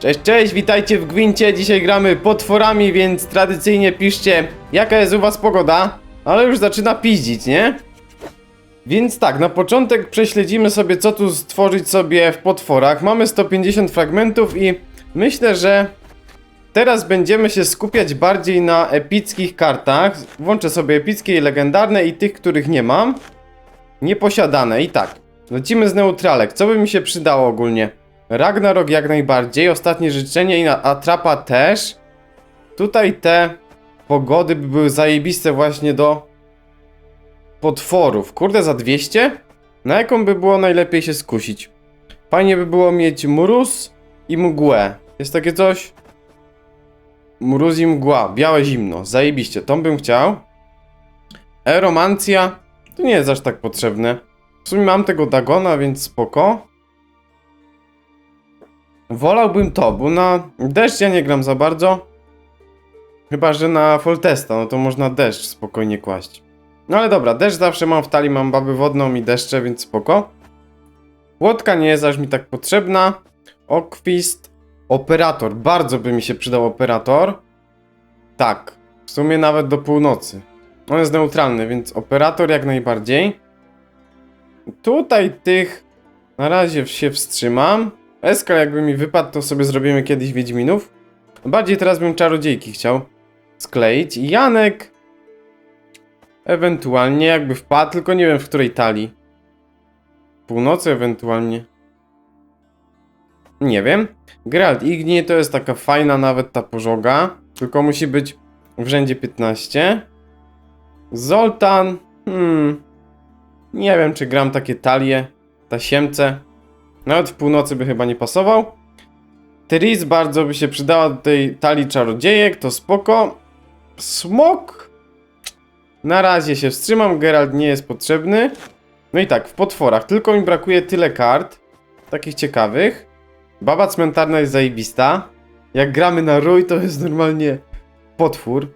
Cześć, cześć, witajcie w Gwincie. Dzisiaj gramy potworami, więc tradycyjnie piszcie, jaka jest u was pogoda. Ale już zaczyna piździć, nie? Więc tak, na początek prześledzimy sobie, co tu stworzyć sobie w potworach. Mamy 150 fragmentów i myślę, że teraz będziemy się skupiać bardziej na epickich kartach. Włączę sobie epickie i legendarne i tych, których nie mam. Nieposiadane i tak. Lecimy z neutralek. Co by mi się przydało ogólnie? Ragnarok jak najbardziej, ostatnie życzenie i na- atrapa też. Tutaj te pogody by były zajebiste właśnie do potworów. Kurde, za 200? Na jaką by było najlepiej się skusić? Fajnie by było mieć mróz i mgłę. Jest takie coś? Mróz i mgła, białe zimno, zajebiście, tą bym chciał. Eromancja, to nie jest aż tak potrzebne. W sumie mam tego Dagona, więc spoko. Wolałbym to, bo na deszcz ja nie gram za bardzo. Chyba, że na Foltesta, no to można deszcz spokojnie kłaść. No ale dobra, deszcz zawsze mam w talii, mam babę wodną i deszcze, więc spoko. Łotka nie jest aż mi tak potrzebna. Okwist. Operator, bardzo by mi się przydał operator. Tak, w sumie nawet do północy. On jest neutralny, więc operator jak najbardziej. Tutaj tych na razie się wstrzymam. Eskal jakby mi wypadł, to sobie zrobimy kiedyś Wiedźminów. Bardziej teraz bym czarodziejki chciał skleić. Janek ewentualnie jakby wpadł, tylko nie wiem w której talii. Północy ewentualnie. Nie wiem. Geralt Igni to jest taka fajna nawet ta pożoga, tylko musi być w rzędzie 15. Zoltan, hmm, nie wiem czy gram takie talie, tasiemce. Nawet w północy by chyba nie pasował. Tris bardzo by się przydała do tej talii czarodziejek, to spoko. Smok? Na razie się wstrzymam, Geralt nie jest potrzebny. No i tak, w potworach tylko mi brakuje tyle kart, takich ciekawych. Baba cmentarna jest zajebista. Jak gramy na rój, to jest normalnie potwór.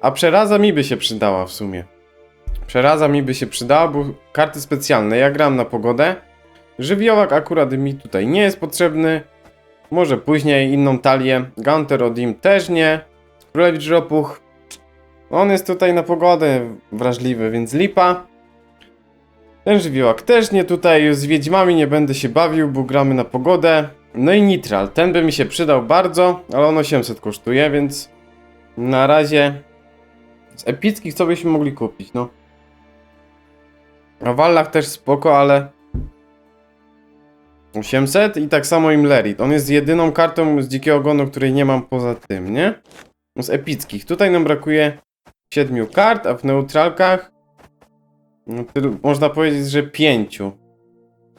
A przeraza mi by się przydała w sumie. Przeraza mi by się przydała, bo karty specjalne. Ja gram na pogodę. Żywiołak akurat mi tutaj nie jest potrzebny. Może później inną talię. Gunter Odim też nie. Królewicz Ropuch. On jest tutaj na pogodę wrażliwy, więc lipa. Ten żywiołak też nie tutaj. Z wiedźmami nie będę się bawił, bo gramy na pogodę. No i Nitral. Ten by mi się przydał bardzo, ale on 800 kosztuje, więc na razie z epickich co byśmy mogli kupić, no. A Wallach też spoko, ale 800 i tak samo im Lerit. On jest jedyną kartą z Dzikiego Ogonu, której nie mam poza tym, nie? Z epickich. Tutaj nam brakuje 7 kart, a w neutralkach no, można powiedzieć, że 5.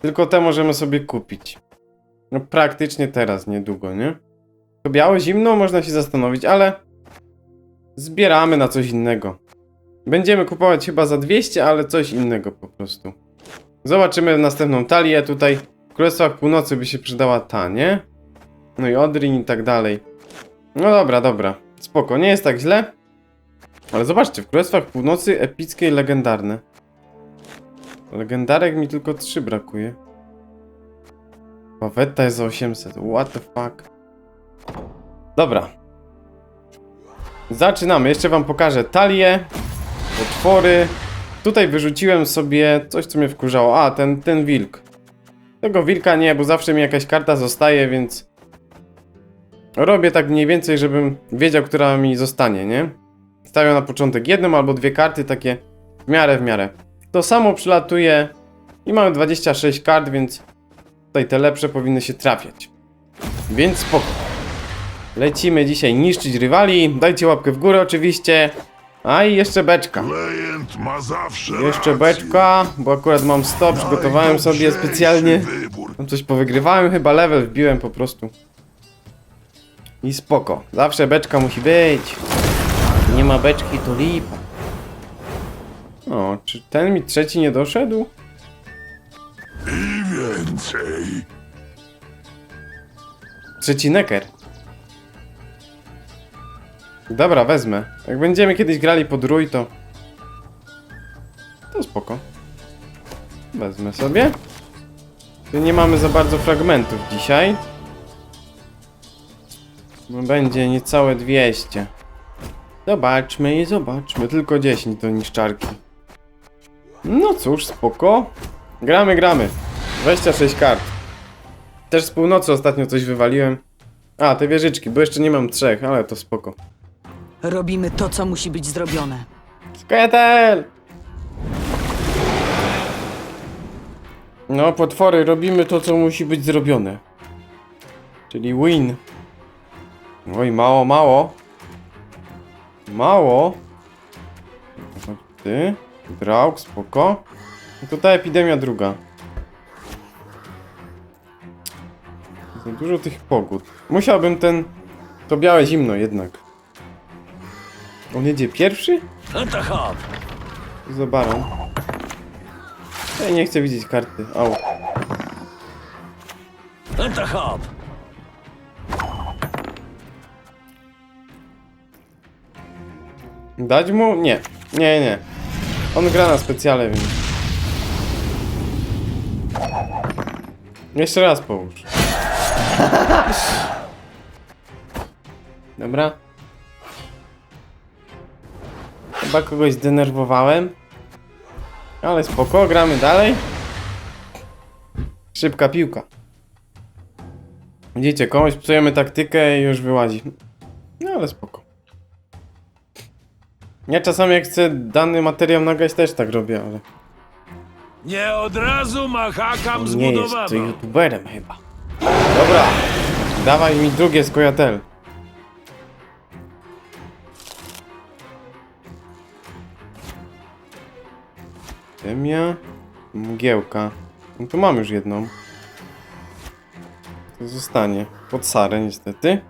Tylko te możemy sobie kupić. No praktycznie teraz, niedługo, nie? To białe zimno można się zastanowić, ale zbieramy na coś innego. Będziemy kupować chyba za 200, ale coś innego po prostu. Zobaczymy następną talię. Tutaj w Królestwach Północy by się przydała ta, nie? No i Odrin i tak dalej. No dobra, dobra. Spoko, nie jest tak źle. Ale zobaczcie, w Królestwach Północy epickie i legendarne. Legendarek mi tylko 3 brakuje. Pawetta jest za 800. What the fuck? Dobra. Zaczynamy. Jeszcze wam pokażę talię, potwory. Tutaj wyrzuciłem sobie coś, co mnie wkurzało. A, ten, ten wilk. Tego wilka nie, bo zawsze mi jakaś karta zostaje, więc... Robię tak mniej więcej, żebym wiedział, która mi zostanie, nie? Stawiam na początek jedną albo dwie karty, takie w miarę, w miarę. To samo przylatuje i mamy 26 kart, więc tutaj te lepsze powinny się trafiać. Więc spoko. Lecimy dzisiaj niszczyć rywali. Dajcie łapkę w górę oczywiście. A i jeszcze beczka. Klient ma zawsze Jeszcze beczka, bo akurat mam 100, przygotowałem sobie specjalnie. Tam coś powygrywałem, chyba level wbiłem po prostu. I spoko. Zawsze beczka musi być. Nie ma beczki, to lipa. O, czy ten mi trzeci nie doszedł? I więcej. Trzeci necker. Dobra, wezmę. Jak będziemy kiedyś grali pod rój, to... To spoko. Wezmę sobie. Nie mamy za bardzo fragmentów dzisiaj. Będzie niecałe 200. Zobaczmy i zobaczmy. Tylko 10 to niszczarki. No cóż, spoko. Gramy, gramy. 26 kart. Też z północy ostatnio coś wywaliłem. A, te wieżyczki, bo jeszcze nie mam trzech, ale to spoko. Robimy to, co musi być zrobione. Skajetel! No, potwory, robimy to, co musi być zrobione. Czyli win. Oj, mało, mało. Mało. Ty, Draug, spoko. No to ta epidemia druga. Za dużo tych pogód. Musiałbym ten... To białe zimno jednak. On jedzie pierwszy? Za baron. Ja nie chcę widzieć karty. Au. Dać mu? Nie. Nie, nie. On gra na specjale, więc... Jeszcze raz połóż. Dobra. Chyba kogoś zdenerwowałem. Ale spoko, gramy dalej. Szybka piłka. Widzicie, komuś psujemy taktykę i już wyłazi. No ale spoko. Ja czasami jak chcę dany materiał nagrać też tak robię, ale Nie od razu machakam on nie jest zbudowano. youtuberem chyba. Dobra, dawaj mi drugie skojatel. Temia, mgiełka. No to mam już jedną. To zostanie. Pod Sarę niestety.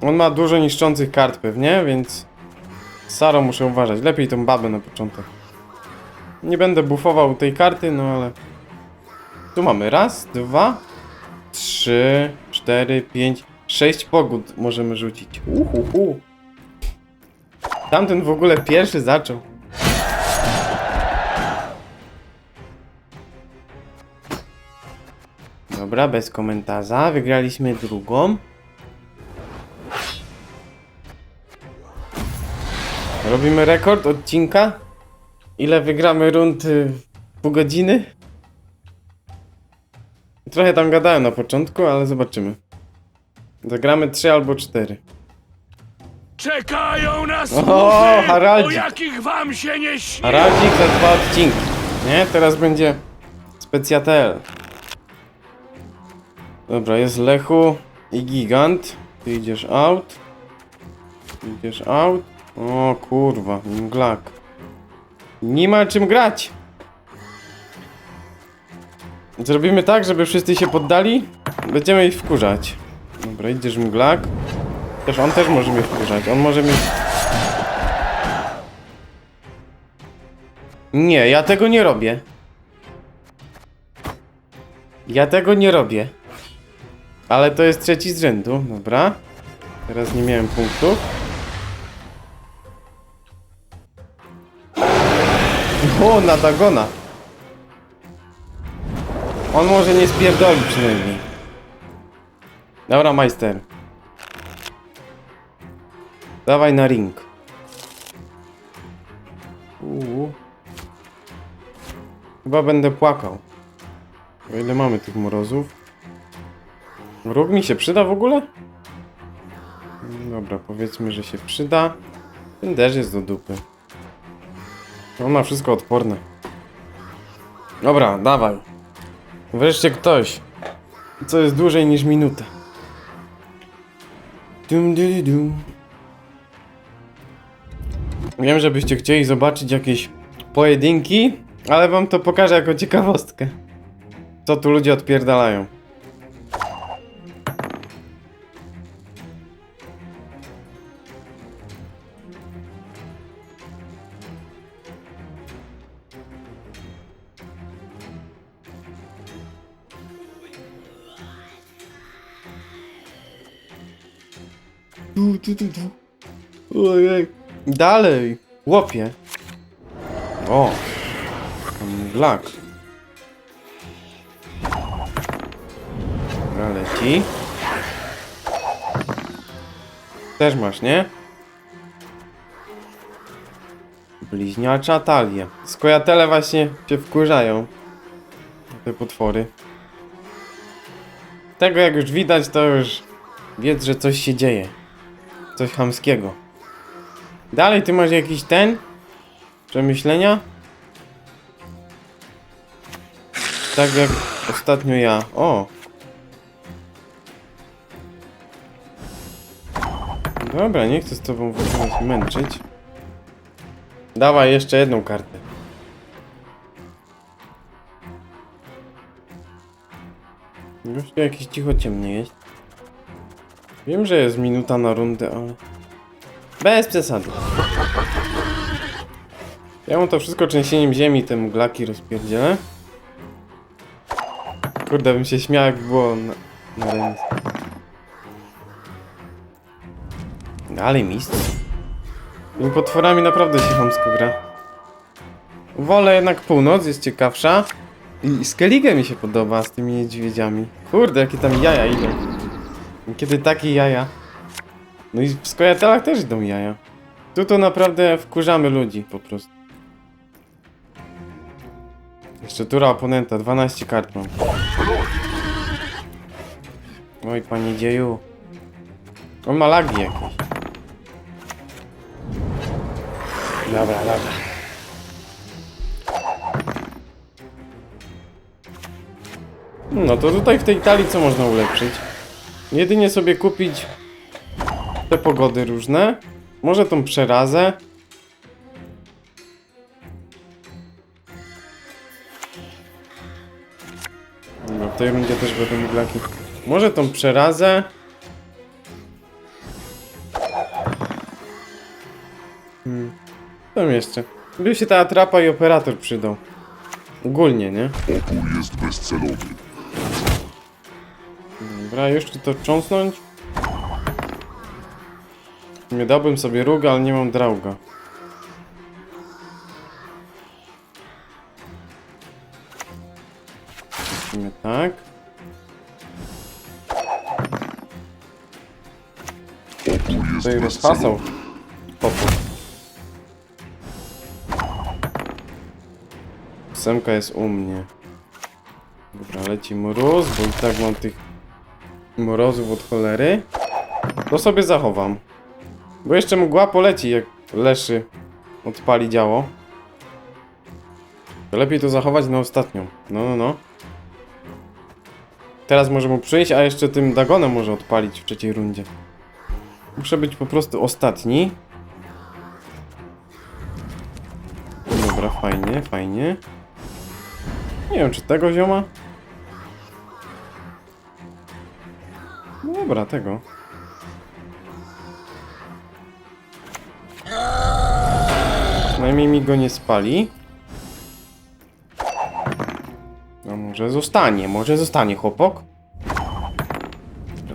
On ma dużo niszczących kart pewnie, więc z Sarą muszę uważać. Lepiej tą babę na początek. Nie będę buffował tej karty, no ale... Tu mamy raz, dwa, trzy, cztery, pięć, sześć pogód możemy rzucić. Uhuhu. Tamten w ogóle pierwszy zaczął. Dobra, bez komentarza. Wygraliśmy drugą. Robimy rekord odcinka. Ile wygramy rund y, w pół godziny? Trochę tam gadałem na początku, ale zobaczymy. Zagramy 3 albo 4. Czekają nas O, Haraldzik. o jakich wam się nie śni! Haraldzik za dwa odcinki. Nie? Teraz będzie specjatel. Dobra, jest Lechu i Gigant. Ty idziesz out. Ty idziesz out. O kurwa, mglak. Nie ma czym grać. Zrobimy tak, żeby wszyscy się poddali. Będziemy ich wkurzać. Dobra, idziesz mglak. On też może mnie wkurzać. On może mieć... Nie, ja tego nie robię. Ja tego nie robię. Ale to jest trzeci z rzędu, dobra. Teraz nie miałem punktów. O, na Dagona. On może nie spierdoli przynajmniej. Dobra, majster. Dawaj na ring. Uuu. Chyba będę płakał. O ile mamy tych mrozów? Róg mi się przyda w ogóle? Dobra, powiedzmy, że się przyda. Ten też jest do dupy. On ma wszystko odporne. Dobra, dawaj. Wreszcie ktoś. Co jest dłużej niż minutę. Dum, dum, dum. Wiem, żebyście chcieli zobaczyć jakieś pojedynki, ale wam to pokażę jako ciekawostkę. Co tu ludzie odpierdalają. Tu, tu, tu, tu. Ojej. Dalej. Łopie. O. Tam Glak. Dobra, leci. Też masz, nie? Bliźniacza talia. Skojatele właśnie się wkurzają. Te potwory. Tego jak już widać, to już wiedz, że coś się dzieje. Coś chamskiego. Dalej, ty masz jakiś ten? Przemyślenia? Tak jak ostatnio ja. O! Dobra, nie chcę z tobą w ogóle się męczyć. Dawaj jeszcze jedną kartę. Już tu jakiś cicho ciemny jest. Wiem, że jest minuta na rundę, ale... Bez przesady. Ja mu to wszystko trzęsieniem ziemi, te mglaki rozpierdzielę. Kurde, bym się śmiał, jak było na, na remis. Ale mistrz. Tymi potworami naprawdę się chamsko gra. Wolę jednak północ, jest ciekawsza. I Skellige mi się podoba z tymi niedźwiedziami. Kurde, jakie tam jaja idą. Kiedy takie jaja. No i w skojatelach też idą jaja. Tu to naprawdę wkurzamy ludzi po prostu. Jeszcze tura oponenta, 12 kart mam. Oj, panie dzieju. On ma lagi jakieś. Dobra, dobra. No to tutaj w tej talii co można ulepszyć? Jedynie sobie kupić te pogody różne. Może tą przerazę. No tej rundzie też będą miglaki. Może tą przerazę. Hmm. Tam jeszcze? By się ta atrapa i operator przydał. Ogólnie, nie? Opór jest bezcelowy. Dobra, jeszcze to cząsnąć. Nie dałbym sobie ruga, ale nie mam drauga. Musimy tak. Tutaj rozpasał. Popór. Ósemka jest u mnie. Dobra, leci mróz, bo i tak mam tych mrozów od cholery. To sobie zachowam. Bo jeszcze mgła poleci, jak Leszy odpali działo. Lepiej to zachować na ostatnią. No, no, no. Teraz może mu przyjść, a jeszcze tym Dagonem może odpalić w trzeciej rundzie. Muszę być po prostu ostatni. Dobra, fajnie, fajnie. Nie wiem, czy tego zioma? Dobra, tego. Przynajmniej mi go nie spali. No może zostanie, może zostanie chłopak.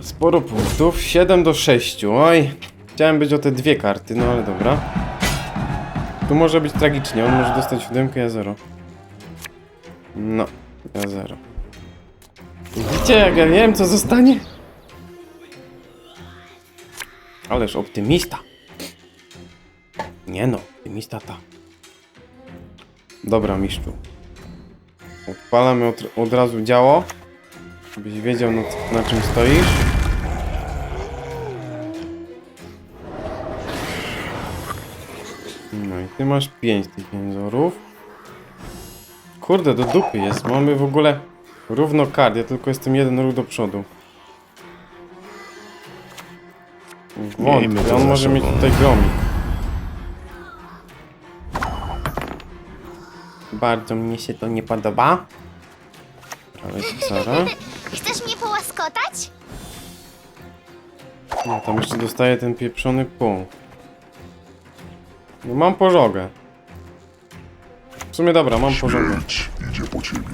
Sporo punktów, 7 do 6. Oj, chciałem być o te dwie karty, no ale dobra. Tu może być tragicznie, on może dostać 7, ja 0. No, ja 0. Widzicie, jak ja wiem, co zostanie? Ależ optymista. Nie no, optymista ta. Dobra, mistrzu. Odpalamy od, od razu działo. Żebyś wiedział na, na czym stoisz. No i ty masz 5 tych jęzorów. Kurde, do dupy jest. Mamy w ogóle równo kart. Ja tylko jestem jeden ruch do przodu. Wątpię, on może mieć tutaj gromik. Bardzo mnie się to nie podoba. Ale Sara. Chcesz mnie połaskotać? No tam jeszcze dostaję ten pieprzony punkt. No mam pożogę. W sumie dobra, mam pożogę. Śmierć idzie po ciebie.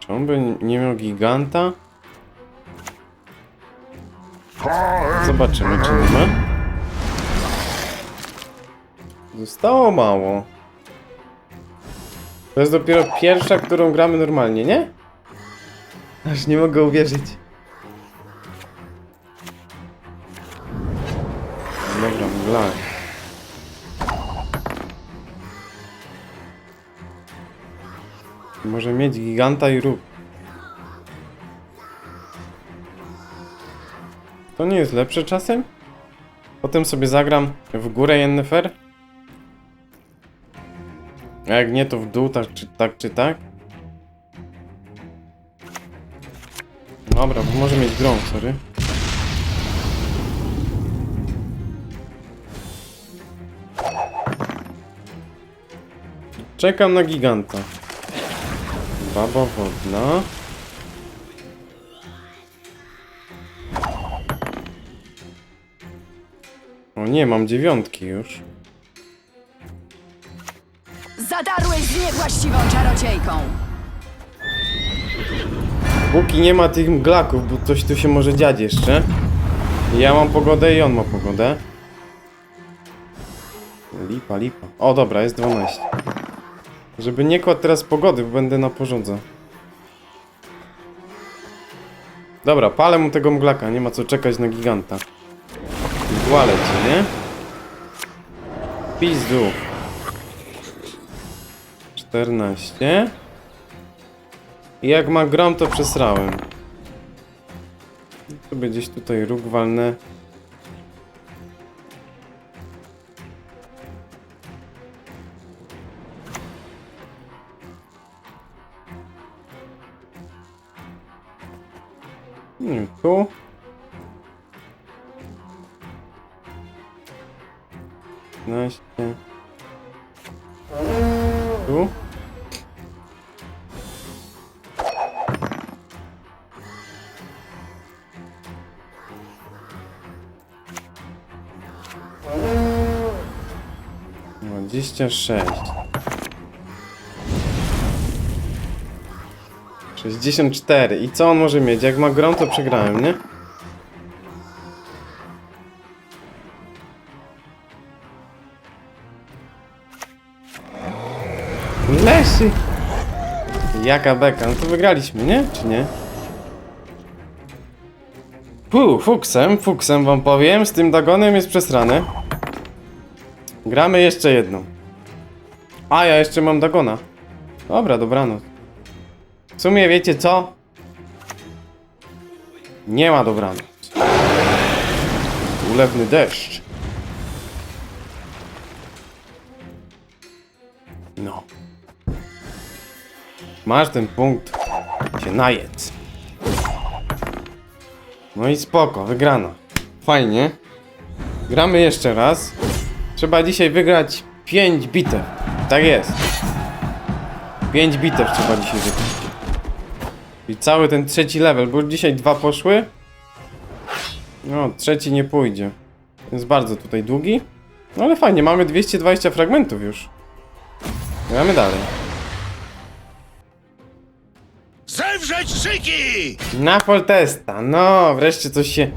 Czy on by nie miał giganta? Zobaczymy, czy nie ma. Zostało mało. To jest dopiero pierwsza, którą gramy normalnie, nie? Aż nie mogę uwierzyć. Dobra, mgla. Może mieć giganta i róg. To nie jest lepsze czasem? Potem sobie zagram w górę Yennefer? A jak nie, to w dół, tak czy tak, czy tak? Dobra, bo może mieć grą, sorry. Czekam na giganta. Baba wodna. O nie, mam dziewiątki już. Zadarłeś z niewłaściwą czarodziejką! Póki nie ma tych mglaków, bo coś tu się może dziać jeszcze. Ja mam pogodę i on ma pogodę. Lipa, lipa. O dobra, jest 12. Żeby nie kładł teraz pogody, bo będę na porządze. Dobra, palę mu tego mglaka, nie ma co czekać na giganta. Mgła leci, nie? Pizdu. 14. I jak ma grom, to przesrałem. Sobie gdzieś tutaj róg. Nie wiem, tu. Naście. Tu. Dwadzieścia sześć. Sześćdziesiąt cztery. I co on może mieć? Jak ma grom, to przegrałem, nie? Leszy! Jaka beka? No to wygraliśmy, nie? Czy nie? Puh, fuksem, fuksem wam powiem. Z tym Dagonem jest przesrane. Gramy jeszcze jedną. A, ja jeszcze mam Dagona. Dobra, dobranoc. W sumie wiecie co? Nie ma dobranoc. Ulewny deszcz. No. Masz ten punkt. Się najedz. No i spoko, wygrana. Fajnie. Gramy jeszcze raz. Trzeba dzisiaj wygrać 5 bitew. Tak jest. 5 bitew trzeba dzisiaj wygrać. I cały ten trzeci level, bo już dzisiaj dwa poszły. No, trzeci nie pójdzie. Jest bardzo tutaj długi. No ale fajnie, mamy 220 fragmentów już. Gramy dalej. Zewrzeć szyki! Na Foltesta. No, wreszcie coś się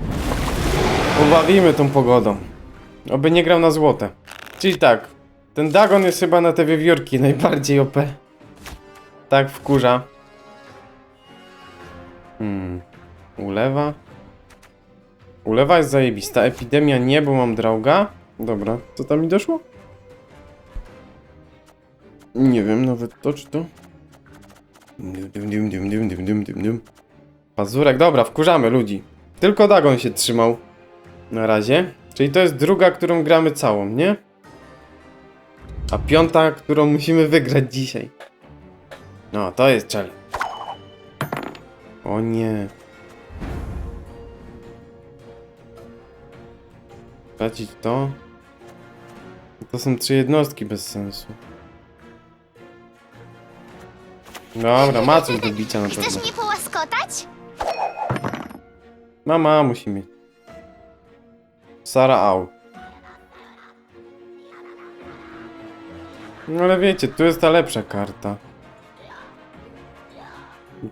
pobawimy tą pogodą. Oby nie grał na złote. Czyli tak, ten Dagon jest chyba na te wiewiórki najbardziej OP. Tak wkurza. Hmm. Ulewa. Ulewa jest zajebista. Epidemia nie, bo mam drauga. Dobra, co tam mi doszło? Nie wiem nawet to czy to. Dym, Pazurek, dobra, wkurzamy ludzi. Tylko Dagon się trzymał. Na razie. Czyli to jest druga, którą gramy całą, nie? A piąta, którą musimy wygrać dzisiaj. No, to jest challenge. O nie. Tracić to. To są trzy jednostki bez sensu. Dobra, ma coś do bicia na pewno. Chcesz mnie połaskotać? Mama musi mieć. Sara Au. No ale wiecie, tu jest ta lepsza karta.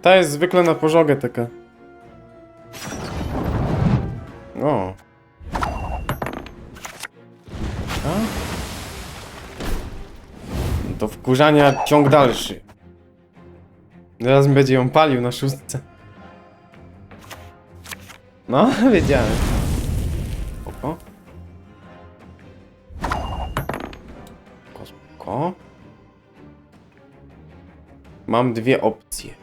Ta jest zwykle na pożogę taka. O. A? Do wkurzania ciąg dalszy. Zaraz będzie ją palił na szóstce. No, wiedziałem. Mam dwie opcje.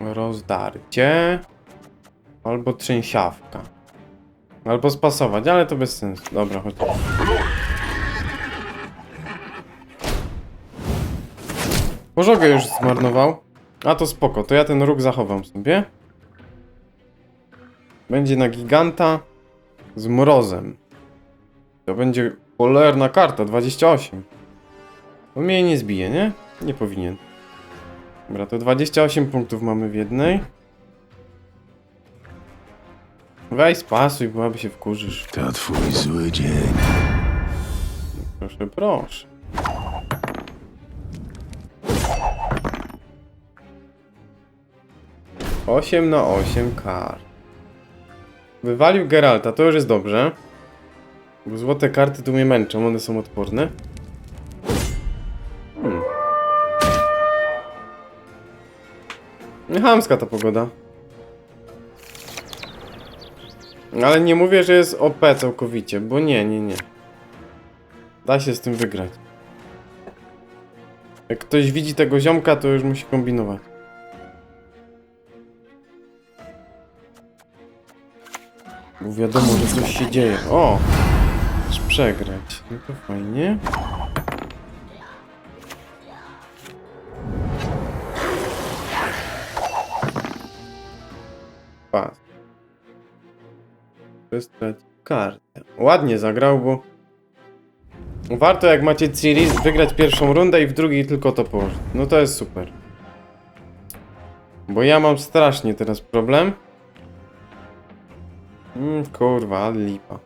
Rozdarcie. Albo trzęsiawka. Albo spasować, ale to bez sensu. Dobra, chodź. Pożogę już zmarnował. A to spoko, to ja ten róg zachowam sobie. Będzie na giganta z mrozem. To będzie cholerna karta, 28. To mnie nie zbije, nie? Nie powinien. Dobra, to 28 punktów mamy w jednej. Weź spasuj, byłaby się wkurzysz. To twój zły dzień. Proszę, proszę. Osiem na osiem kart. Wywalił Geralta, to już jest dobrze. Bo złote karty tu mnie męczą, one są odporne. Chamska ta pogoda. Ale nie mówię, że jest OP całkowicie, bo nie, nie, nie. Da się z tym wygrać. Jak ktoś widzi tego ziomka, to już musi kombinować. Bo wiadomo, że coś się dzieje. O! Chcesz przegrać. No to fajnie. Wystrać kartę. Ładnie zagrał, bo Warto jak macie Ciri wygrać pierwszą rundę i w drugiej tylko to położyć. No to jest super. Bo ja mam strasznie teraz problem. Mm, kurwa, lipa.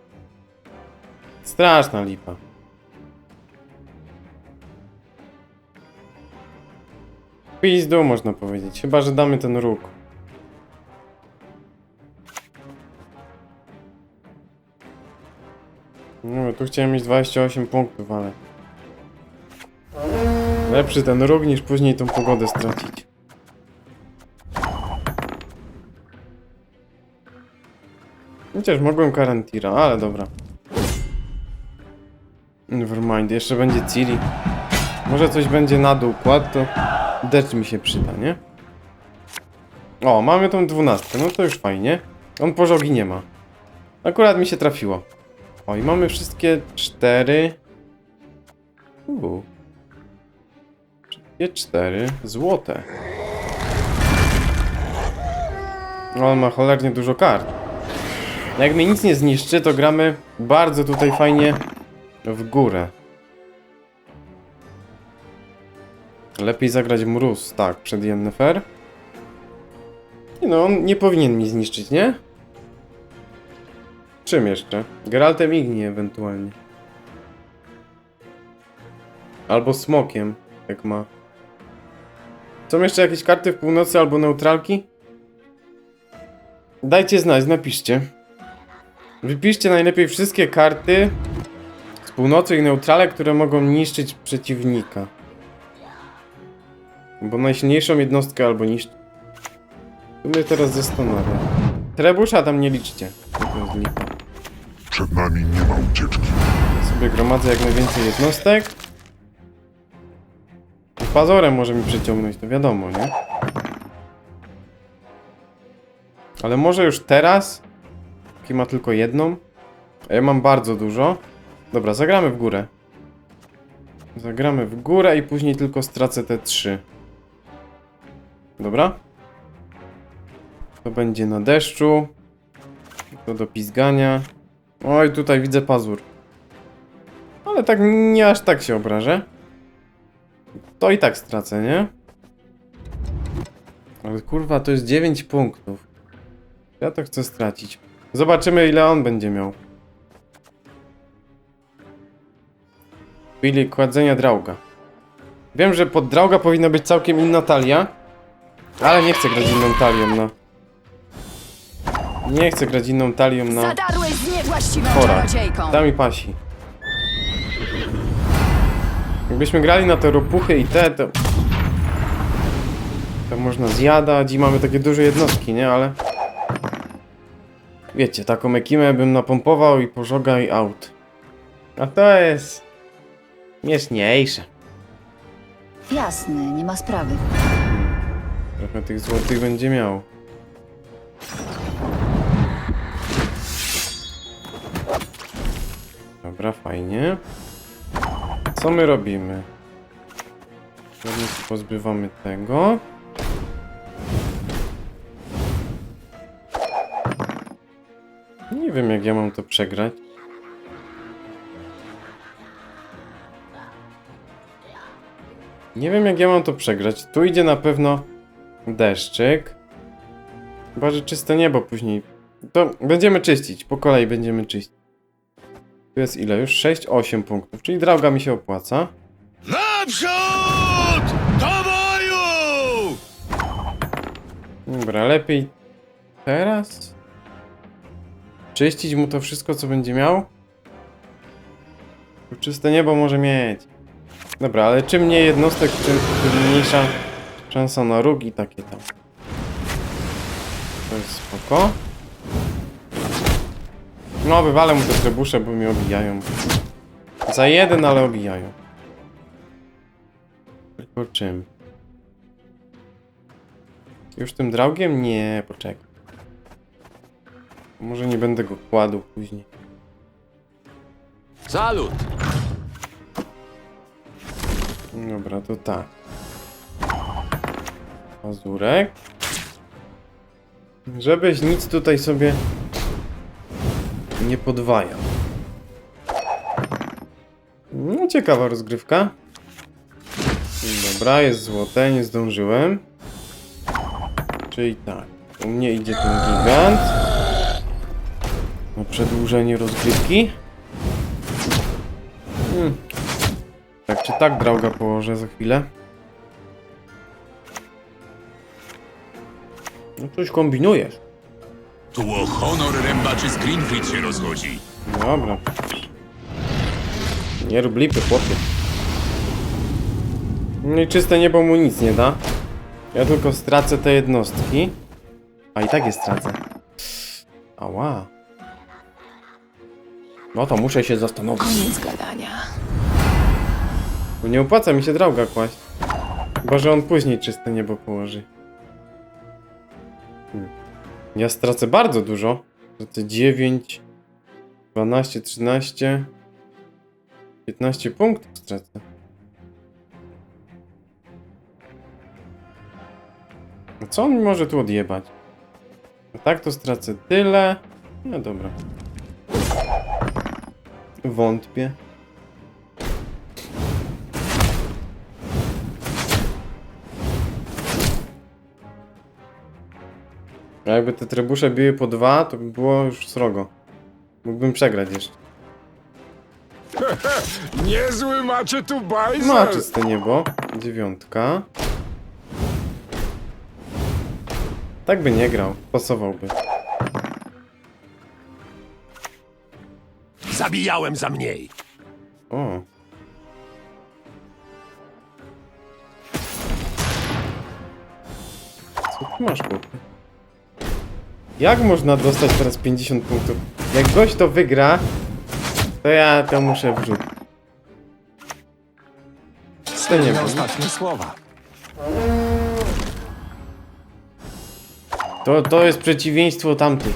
Straszna lipa. Pizdu można powiedzieć, chyba że damy ten róg. No, tu chciałem mieć 28 punktów, ale... Lepszy ten róg niż później tą pogodę stracić. Chociaż mogłem Karantira, ale dobra. Nevermind, jeszcze będzie Ciri. Może coś będzie na dół kład, to deszcz mi się przyda, nie? O, mamy tą dwunastkę, no to już fajnie. On pożogi nie ma. Akurat mi się trafiło. O, i mamy wszystkie cztery. Uuu. Wszystkie cztery złote. On ma cholernie dużo kart. No Jak mnie nic nie zniszczy, to gramy bardzo tutaj fajnie w górę. Lepiej zagrać mróz, tak, przed Yennefer. Nie no, on nie powinien mi zniszczyć, nie? Czym jeszcze? Geraltem Igni ewentualnie. Albo smokiem, jak ma. Są jeszcze jakieś karty w północy albo neutralki? Dajcie znać, napiszcie. Wypiszcie najlepiej wszystkie karty z północy i neutrale, które mogą niszczyć przeciwnika. Bo najsilniejszą jednostkę albo niszczyć. Tu mnie teraz zastanawia. Trebusza tam nie liczcie. Przed nami nie ma ucieczki. Sobie gromadzę jak najwięcej jednostek. I Pazorem może mi przyciągnąć, to wiadomo, nie? Ale może już teraz? Taki ma tylko jedną. A ja mam bardzo dużo. Dobra, zagramy w górę. Zagramy w górę i później tylko stracę te trzy. Dobra? To będzie na deszczu. To do pizgania. Oj, tutaj widzę pazur. Ale tak nie aż tak się obrażę. To i tak stracę, nie? Ale kurwa, to jest 9 punktów. Ja to chcę stracić. Zobaczymy ile on będzie miał. Chwili kładzenia drauga. Wiem, że pod drauga powinna być całkiem inna talia. Ale nie chcę grać inną talią na... Nie chcę grać inną talią na... Chora. czarodziejką. Da mi pasi. Jakbyśmy grali na te ropuchy i te, to... To można zjadać i mamy takie duże jednostki, nie? Ale... Wiecie, taką ekimę bym napompował i pożoga i out. A to jest... Śmieszniejsze. Jasne, nie ma sprawy. Trochę tych złotych będzie miał. Dobra, fajnie. Co my robimy? Się pozbywamy tego. Nie wiem jak ja mam to przegrać. Nie wiem jak ja mam to przegrać. Tu idzie na pewno deszczyk. Chyba, że czyste niebo później. To będziemy czyścić, po kolei będziemy czyścić. Tu jest ile już? 6-8 punktów, czyli droga mi się opłaca. Naprzód! Do boju! Dobra, lepiej teraz? Czyścić mu to wszystko, co będzie miał? Czyste niebo może mieć. Dobra, ale czym mniej jednostek, tym, tym mniejsza szansa na róg i takie tam. To jest spoko. No, wywalę mu te trebusze, bo mnie obijają. Za jeden, ale obijają. Tylko czym? Już tym draugiem? Nie, poczekaj. Może nie będę go kładł później. Salut! Dobra, to tak. Mazurek. Żebyś nic tutaj sobie nie podwajał. No, ciekawa rozgrywka. Dobra, jest złote, nie zdążyłem. Czyli tak, u mnie idzie ten gigant. Na przedłużenie rozgrywki. Hmm. Tak czy tak drauga położę za chwilę. No coś kombinujesz. Tu o honor rębaczy z Greenfleet się rozchodzi. Dobra. Nie rób lipy, chłopie. No i czyste niebo mu nic nie da. Ja tylko stracę te jednostki. A i tak je stracę. Ała. No to muszę się zastanowić. Koniec gadania. Bo nie opłaca mi się drauga kłaść. Chyba, że on później czyste niebo położy. Ja stracę bardzo dużo. Stracę 9, 12, 13, 15 punktów stracę. No co on mi może tu odjebać? A tak to stracę tyle. No dobra. Wątpię. A jakby te trybusze biły po dwa, to by było już srogo. Mógłbym przegrać jeszcze. Niezły macie tu bajzel! Ma czyste niebo. Dziewiątka. Tak by nie grał. Pasowałby. Zabijałem za mniej. O. Co ty masz, chłopie? Jak można dostać teraz 50 punktów? Jak gość to wygra, to ja to muszę wrzucić. To nie wiem. ostatnie słowa. To, to jest przeciwieństwo tamtych.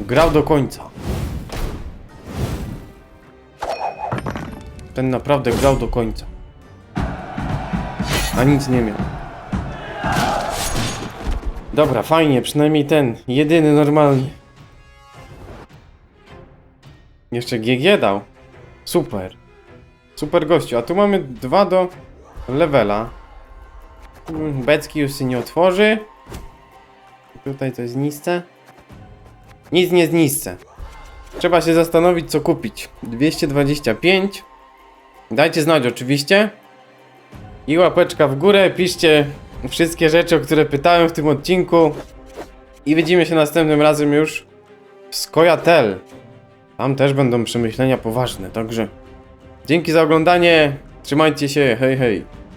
Grał do końca. Ten naprawdę grał do końca. A nic nie miał. Dobra, fajnie, przynajmniej ten, jedyny normalnie. Jeszcze GG dał. Super. Super gościu, a tu mamy dwa do levela. Becki już się nie otworzy. Tutaj coś znisce. Nic nie znisce. Trzeba się zastanowić, co kupić. 225. Dajcie znać oczywiście. I łapeczka w górę. Piszcie wszystkie rzeczy, o które pytałem w tym odcinku. I widzimy się następnym razem już w Skojatel. Tam też będą przemyślenia poważne, także dzięki za oglądanie. Trzymajcie się, hej hej.